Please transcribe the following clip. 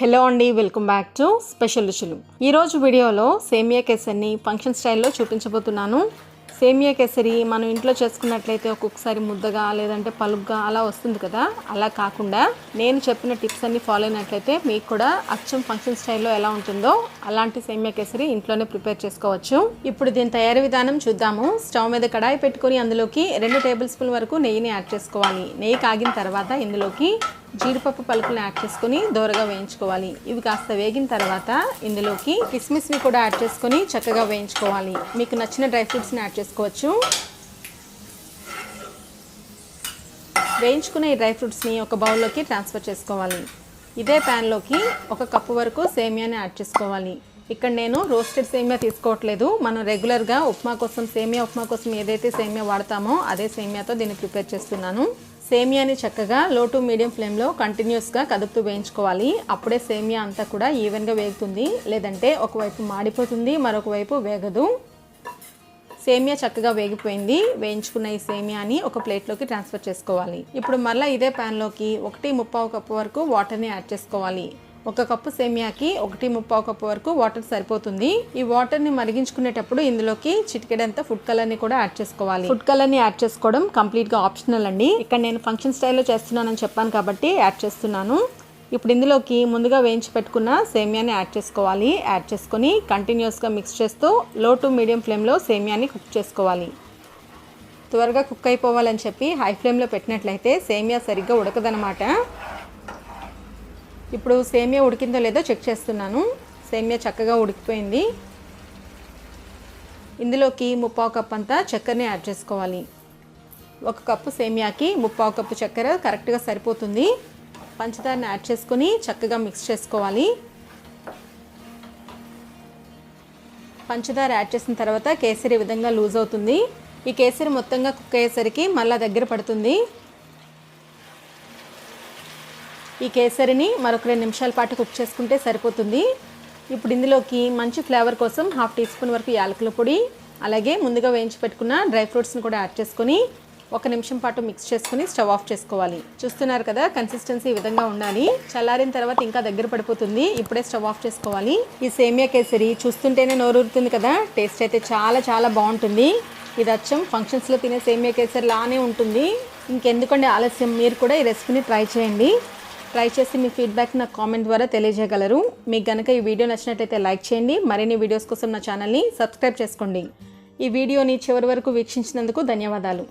Hello అండి welcome back to special రుచులు. ఈరోజు వీడియోలో సేమియా కేసరిని ఫంక్షన్ స్టైల్లో చూపించబోతున్నాను. సేమియా కేసరి మనం ఇంట్లో చేసుకున్నట్లయితే ఒక్కొక్కసారి ముద్దగా లేదంటే పలుగ్గా అలా వస్తుంది కదా అలా కాకుండా నేను చెప్పిన టిప్స్ అన్ని ఫాలో అయినట్లయితే మీకు కూడా అచ్చం ఫంక్షన్ స్టైల్లో ఎలా ఉంటుందో అలాంటి సేమియా కేసరి ఇంట్లోనే ప్రిపేర్ చేసుకోవచ్చు. ఇప్పుడు దీని తయారీ విధానం చూద్దాము. స్టవ్ మీద కడాయి పెట్టుకొని అందులోకి రెండు టేబుల్ స్పూన్ వరకు నెయ్యిని యాడ్ చేసుకోవాలి. నెయ్యి కాగిన తర్వాత ఇందులోకి జీడిపప్పు పలుకులు యాడ్ చేసుకొని దోరగా వేయించుకోవాలి. ఇవి కాస్త వేగిన తర్వాత ఇందులోకి కిస్మిస్ని కూడా యాడ్ చేసుకొని చక్కగా వేయించుకోవాలి. మీకు నచ్చిన డ్రై ఫ్రూట్స్ని యాడ్ చేసుకోవచ్చు. వేయించుకున్న ఈ డ్రై ఫ్రూట్స్ని ఒక బౌల్లోకి ట్రాన్స్ఫర్ చేసుకోవాలి. ఇదే ప్యాన్లోకి ఒక కప్పు వరకు సేమియాని యాడ్ చేసుకోవాలి. ఇక్కడ నేను రోస్టెడ్ సేమియా తీసుకోవట్లేదు. మనం రెగ్యులర్గా ఉప్మా కోసం సేమియా ఉప్మా కోసం ఏదైతే సేమియా వాడతామో అదే సేమియాతో దీన్ని ప్రిపేర్ చేస్తున్నాను. సేమియాని చక్కగా లో టు మీడియం ఫ్లేమ్లో కంటిన్యూస్గా కదుపుతూ వేయించుకోవాలి. అప్పుడే సేమియా అంతా కూడా ఈవెన్గా వేగుతుంది. లేదంటే ఒకవైపు మాడిపోతుంది మరొక వైపు వేగదు. సేమియా చక్కగా వేగిపోయింది. వేయించుకున్న ఈ సేమియాని ఒక ప్లేట్లోకి ట్రాన్స్ఫర్ చేసుకోవాలి. ఇప్పుడు మళ్ళీ ఇదే ప్యాన్లోకి ఒకటి ముప్పావు కప్పు వరకు వాటర్ని యాడ్ చేసుకోవాలి. ఒక కప్పు సేమియాకి ఒకటి ముప్పావు కప్పు వరకు వాటర్ సరిపోతుంది. ఈ వాటర్ని మరిగించుకునేటప్పుడు ఇందులోకి చిటికెడంత ఫుడ్ కలర్ని కూడా యాడ్ చేసుకోవాలి. ఫుడ్ కలర్ని యాడ్ చేసుకోవడం కంప్లీట్గా ఆప్షనల్ అండి. ఇక్కడ నేను ఫంక్షన్ స్టైల్లో చేస్తున్నానని చెప్పాను కాబట్టి యాడ్ చేస్తున్నాను. ఇప్పుడు ఇందులోకి ముందుగా వేయించి పెట్టుకున్న సేమియాని యాడ్ చేసుకోవాలి. యాడ్ చేసుకొని కంటిన్యూస్గా మిక్స్ చేస్తూ లో టు మీడియం ఫ్లేమ్లో సేమియాని కుక్ చేసుకోవాలి. త్వరగా కుక్ అయిపోవాలని చెప్పి హై ఫ్లేమ్లో పెట్టినట్లయితే సేమియా సరిగ్గా ఉడకదనమాట ఇప్పుడు సేమియా ఉడికిందో లేదో చెక్ చేస్తున్నాను. సేమియా చక్కగా ఉడికిపోయింది. ఇందులోకి ముప్పావు కప్ అంతా చక్కెరని యాడ్ చేసుకోవాలి. ఒక కప్పు సేమియాకి ముప్పావు కప్పు చక్కెర కరెక్ట్గా సరిపోతుంది. పంచదారని యాడ్ చేసుకొని చక్కగా మిక్స్ చేసుకోవాలి. పంచదార యాడ్ చేసిన తర్వాత కేసరి విధంగా లూజ్ అవుతుంది. ఈ కేసరి మొత్తంగా కుక్ అయ్యేసరికి మళ్ళీ దగ్గర పడుతుంది. ఈ కేసరిని మరొక రెండు నిమిషాల పాటు కుక్ చేసుకుంటే సరిపోతుంది. ఇప్పుడు ఇందులోకి మంచి ఫ్లేవర్ కోసం హాఫ్ టీ స్పూన్ వరకు యాలకుల పొడి అలాగే ముందుగా వేయించి పెట్టుకున్న డ్రై ఫ్రూట్స్ని కూడా యాడ్ చేసుకొని ఒక నిమిషం పాటు మిక్స్ చేసుకుని స్టవ్ ఆఫ్ చేసుకోవాలి. చూస్తున్నారు కదా కన్సిస్టెన్సీ ఈ విధంగా ఉండాలి. చల్లారిన తర్వాత ఇంకా దగ్గర పడిపోతుంది. ఇప్పుడే స్టవ్ ఆఫ్ చేసుకోవాలి. ఈ సేమియా కేసరి చూస్తుంటేనే నోరూరుతుంది కదా. టేస్ట్ అయితే చాలా చాలా బాగుంటుంది. ఇది అచ్చం ఫంక్షన్స్లో తినే సేమియా కేసరి లానే ఉంటుంది. ఇంకెందుకండి ఆలస్యం? మీరు కూడా ఈ రెసిపీని ట్రై చేయండి. ట్రై చేసి మీ ఫీడ్బ్యాక్ నా కామెంట్ ద్వారా తెలియజేయగలరు. మీకు కనుక ఈ వీడియో నచ్చినట్లయితే లైక్ చేయండి. మరిన్ని వీడియోస్ కోసం నా ఛానల్ని సబ్స్క్రైబ్ చేసుకోండి. ఈ వీడియోని చివరి వరకు వీక్షించినందుకు ధన్యవాదాలు.